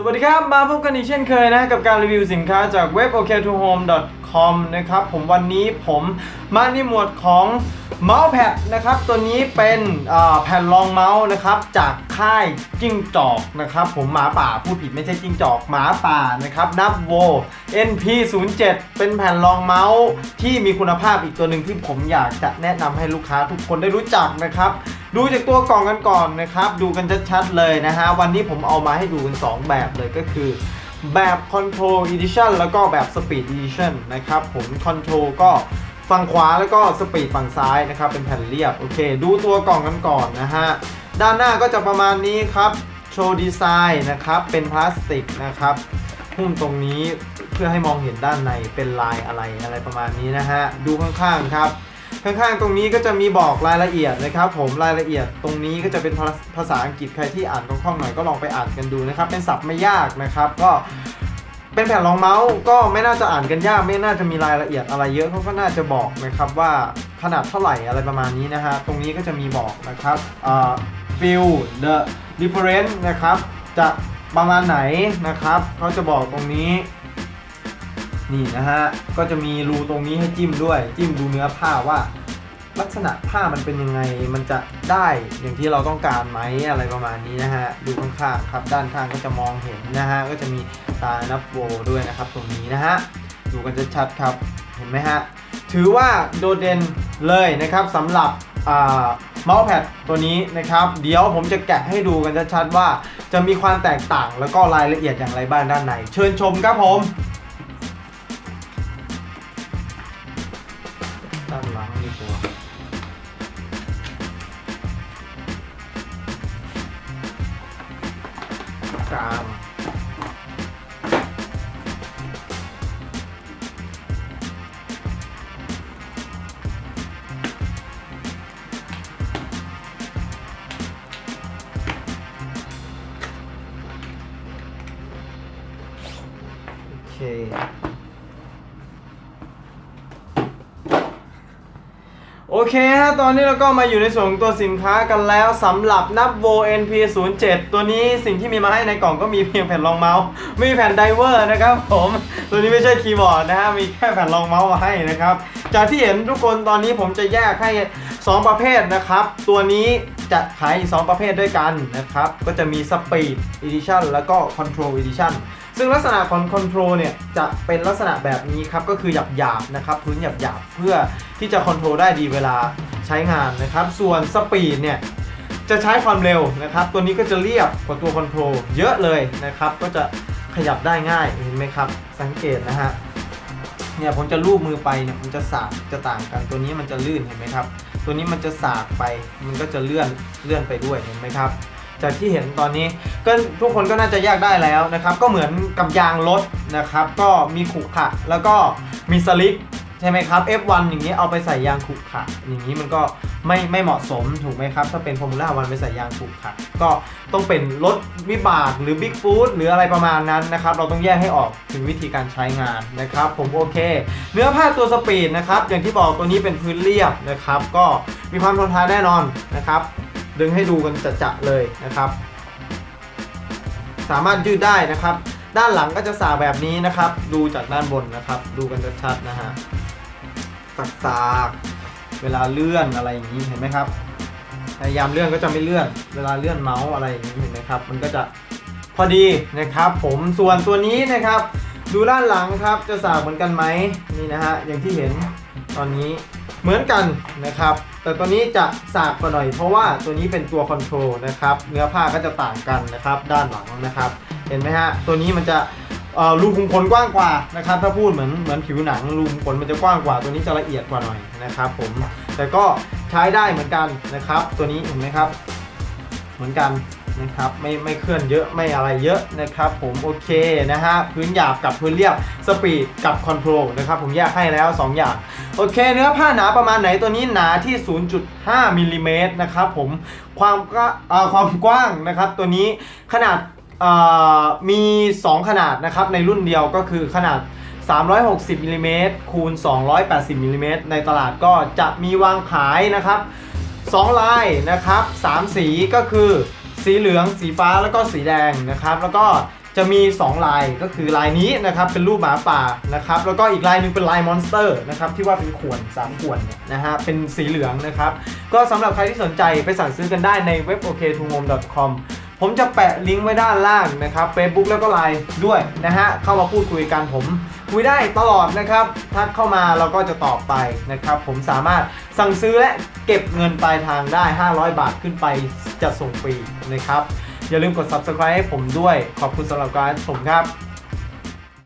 สวัสดีครับ มาพบกันอีกเช่นเคยนะ กับการรีวิวสินค้าจากเว็บ ok to home com นะครับ ผมวันนี้ผมมาในหมวดของเมาส์แพดนะครับ ตัวนี้เป็นแผ่นรองเมาส์นะครับ จากค่ายจิ้งจอกนะครับ ผมหมาป่าพูดผิดไม่ใช่จิ้งจอกหมาป่านะครับนับโว NP07 เป็นแผ่นรองเมาส์ที่มีคุณภาพอีกตัวหนึ่งที่ผมอยากจะแนะนำให้ลูกค้าทุกคนได้รู้จักนะครับ ดูจากตัวกล่องกันก่อนนะครับ ดูกันชัดๆเลยนะฮะ วันนี้ผมเอามาให้ดูกัน 2 แบบเลยก็คือ แบบ Control Edition แล้วก็แบบ Speed Edition นะครับ ผม Control ก็ฝั่งขวาแล้วก็ Speed ฝั่งซ้ายนะครับ เป็นแผ่นเรียบ โอเค ดูตัวกล่องกันก่อนนะฮะ ด้านหน้าก็จะประมาณนี้ครับ โชว์ดีไซน์นะครับ เป็นพลาสติกนะครับหุ้มตรงนี้เพื่อให้มองเห็นด้านในเป็นลายอะไรอะไรประมาณนี้นะฮะ ดูข้างๆครับ ข้างๆ ตรงนี้ก็จะมีบอกรายละเอียดนะครับผมรายละเอียดตรงนี้ก็จะเป็นภาษาอังกฤษใครที่อ่านคล่องๆหน่อยก็ลองไปอ่านกันดูนะครับ เป็นศัพท์ไม่ยากนะครับ ก็เป็นแผ่นรองเมาส์ก็ไม่น่าจะอ่านกันยาก ไม่น่าจะมีรายละเอียดอะไรเยอะเขาก็น่าจะบอกนะครับว่าขนาดเท่าไหร่อะไรประมาณนี้นะฮะตรงนี้ก็จะมีบอกนะครับอ่า feel the difference นะครับจะประมาณไหนนะครับเขาจะบอกตรงนี้ นี่นะฮะ ก็จะมีรูตรงนี้ให้จิ้มด้วย จิ้มดูเนื้อผ้าว่า ลักษณะผ้ามันเป็นยังไง มันจะได้อย่างที่เราต้องการไหมอะไรประมาณนี้นะฮะ ดูข้างๆครับ ด้านข้างก็จะมองเห็นนะฮะ ก็จะมีตานับโวด้วยนะครับ ตรงนี้นะฮะ ดูกันชัดๆครับ เห็นไหมฮะ ถือว่าโดดเด่นเลยนะครับสำหรับเมาส์แพดตัวนี้นะครับ เดี๋ยวผมจะแกะให้ดูกันชัดๆว่า จะมีความแตกต่างแล้วก็รายละเอียดอย่างไรบ้างด้านใน เชิญชมครับผม ด้านหลังดีกว่ากลางโอเค โอ เคฮะตอนนี้เราก็มาอยู่ในส่วนของตัวสินค้ากันแล้วสำหรับนับโว NP07 ตัวนี้สิ่งที่มีมาให้ในกล่องก็มีเพียงแผ่นรองเมาส์ไม่มีแผ่นไดเวอร์นะครับผมตัวนี้ไม่ใช่คีย์บอร์ดนะฮะมีแค่แผ่นรองเมาส์มาให้นะครับจากที่เห็นทุกคนตอนนี้ผมจะแยกให้ 2 ประเภทนะครับ ตัวนี้ จะขายสองประเภทด้วยกันนะครับ ก็จะมี Speed Edition แล้วก็ Control Edition ซึ่งลักษณะของ Control เนี่ยจะเป็นลักษณะแบบนี้ครับ ก็คือหยาบๆนะครับ พื้นหยาบๆ เพื่อที่จะคอนโทรลได้ดีเวลาใช้งานนะครับ ส่วน Speed เนี่ยจะใช้ความเร็วนะครับ ตัวนี้ก็จะเรียบกว่าตัว Control เยอะเลยนะครับ ก็จะขยับได้ง่ายเห็นไหมครับ สังเกตนะฮะ เนี่ยผมจะลูบมือไปเนี่ยมันจะสากจะต่างกัน ตัวนี้มันจะลื่นเห็นไหมครับ ตัวนี้มันจะสากไปมันก็จะเลื่อนเลื่อนไปด้วยเห็นไหมครับ จากที่เห็นตอนนี้ก็ทุกคนก็น่าจะแยกได้แล้วนะครับ ก็เหมือนกับยางรถนะครับ ก็มีขรุขระแล้วก็มีสลิป ใช่ไหมครับ F1 อย่างนี้เอาไปใส่ยางขรุขระอย่างนี้มันก็ไม่ไม่เหมาะสมถูกไหมครับ ถ้าเป็นฟอร์มูล่าวันไปใส่ยางขรุขระก็ต้องเป็นรถวิบากหรือบิ๊กฟูดหรืออะไรประมาณนั้นนะครับ เราต้องแยกให้ออกถึงวิธีการใช้งานนะครับ ผมโอเค เนื้อผ้าตัวสปีดนะครับ อย่างที่บอกตัวนี้เป็นพื้นเรียบนะครับ ก็มีความทนทานแน่นอนนะครับ ดึงให้ดูกันจะๆเลยนะครับ สามารถยืดได้นะครับด้านหลังก็จะสาแบบนี้นะครับ ดูจากด้านบนนะครับ ดูกันชัดๆนะฮะ สากๆ เวลาเลื่อนอะไรอย่างนี้เห็นไหมครับ พยายามเลื่อนก็จะไม่เลื่อน เวลาเลื่อนเมาส์อะไรอย่างนี้เห็นไหมครับ มันก็จะพอดีนะครับ ผมส่วนตัวนี้นะครับ ดูด้านหลังครับจะสากเหมือนกันไหมนี่นะฮะอย่างที่เห็นตอนนี้เหมือนกันนะครับ แต่ตัวนี้จะสากกว่าหน่อยเพราะว่าตัวนี้เป็นตัวคอนโทรลนะครับ เนื้อผ้าก็จะต่างกันนะครับ ด้านหลังนะครับ เห็นไหมฮะตัวนี้มันจะ รูขุมขนกว้างกว่านะครับถ้าพูดเหมือนเหมือนผิวหนังรูขุมขนมันจะกว้างกว่าตัวนี้จะละเอียดกว่าหน่อยนะครับผมแต่ก็ใช้ได้เหมือนกันนะครับ ตัวนี้เห็นไหมครับ เหมือนกันนะครับไม่ไม่เคลื่อนเยอะไม่อะไรเยอะนะครับ ผมโอเคนะฮะพื้นหยาบกับพื้นเรียบสปีดกับคอนโทรลนะครับผมแยกให้แล้ว 2 อย่าง โอเค เนื้อผ้าหนาประมาณไหนตัวนี้หนาที่ 0.5มิลลิเมตรนะครับผมความกว้าเอ่อความกว้างนะครับตัวนี้ขนาด มี 2 ขนาดนะครับในรุ่นเดียวก็คือขนาด 360มิลลิเมตรคูณ 280มิลลิเมตรในตลาดก็จะมีวางขายนะครับ2ลายนะครับ 3 สีก็คือสีเหลืองสีฟ้าแล้วก็สีแดงนะครับ แล้วก็จะมี 2 ลายก็คือลายนี้นะครับเป็นรูปหมาป่านะครับแล้วก็อีกลายหนึ่งเป็นลายมอนสเตอร์นะครับที่ว่าเป็นขวด3ขวนนะฮะเป็นสีเหลืองนะครับ ก็สำหรับใครที่สนใจไปสั่งซื้อกันได้ในเว็บ oktumom.com ผมจะแปะลิงก์ไว้ด้านล่างนะครับ Facebook แล้วก็ไลน์ด้วยนะฮะ เข้ามาพูดคุยกันผมคุยได้ตลอดนะครับ ทักเข้ามาเราก็จะตอบไปนะครับ ผมสามารถสั่งซื้อและเก็บเงินปลายทางได้ 500 บาทขึ้นไปจะส่งฟรีนะครับ อย่าลืมกด subscribe ให้ผมด้วย ขอบคุณสำหรับการชมครับ